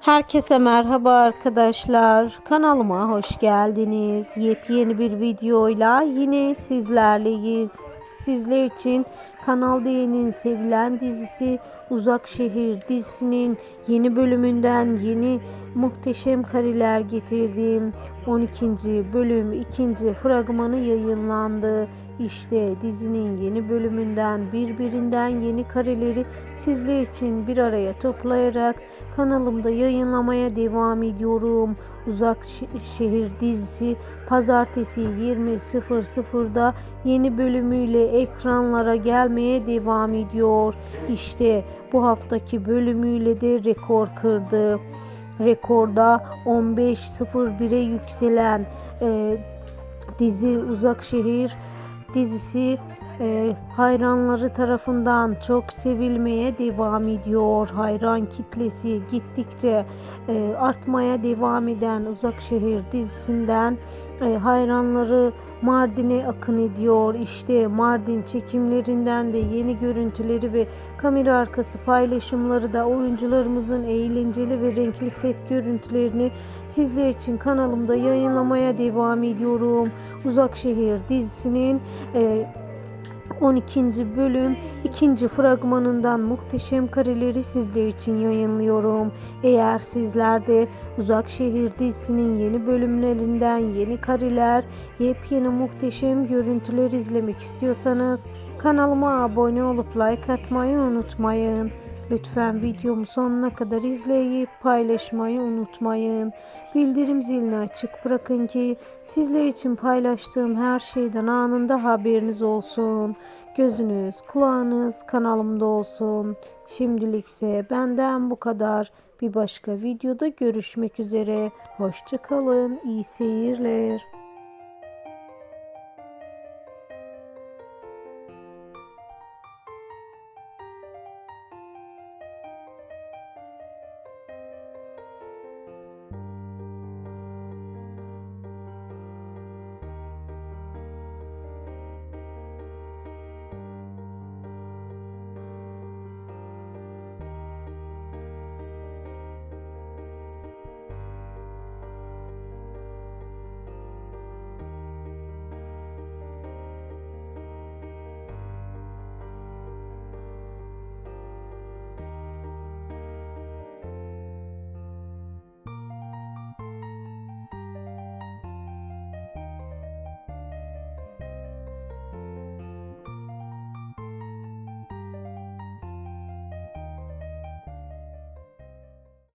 Herkese merhaba arkadaşlar. Kanalıma hoş geldiniz. Yepyeni bir videoyla yine sizlerleyiz. Sizler için Kanal D'nin sevilen dizisi Uzak Şehir dizisinin yeni bölümünden yeni muhteşem kareler getirdim. 12. bölüm 2. fragmanı yayınlandı. İşte dizinin yeni bölümünden birbirinden yeni kareleri sizler için bir araya toplayarak kanalımda yayınlamaya devam ediyorum. Uzak Şehir dizisi pazartesi 20.00'da yeni bölümüyle ekranlara gelmeye devam ediyor. İşte bu haftaki bölümüyle de rekor kırdı. Rekorda 15.01'e yükselen e, dizi Uzak Şehir dizisi e, hayranları tarafından çok sevilmeye devam ediyor. Hayran kitlesi gittikçe e, artmaya devam eden Uzak Şehir dizisinden e, hayranları Mardin'e akın ediyor. İşte Mardin çekimlerinden de yeni görüntüleri ve kamera arkası paylaşımları da oyuncularımızın eğlenceli ve renkli set görüntülerini sizler için kanalımda yayınlamaya devam ediyorum. Uzak Şehir dizisinin e, 12. bölüm 2. fragmanından muhteşem kareleri sizler için yayınlıyorum. Eğer sizler de Uzak Şehir dizisinin yeni bölümlerinden yeni kareler, yepyeni muhteşem görüntüler izlemek istiyorsanız kanalıma abone olup like atmayı unutmayın. Lütfen videomu sonuna kadar izleyip paylaşmayı unutmayın. Bildirim zilini açık bırakın ki sizler için paylaştığım her şeyden anında haberiniz olsun. Gözünüz, kulağınız kanalımda olsun. Şimdilikse benden bu kadar. Bir başka videoda görüşmek üzere. Hoşçakalın. İyi seyirler.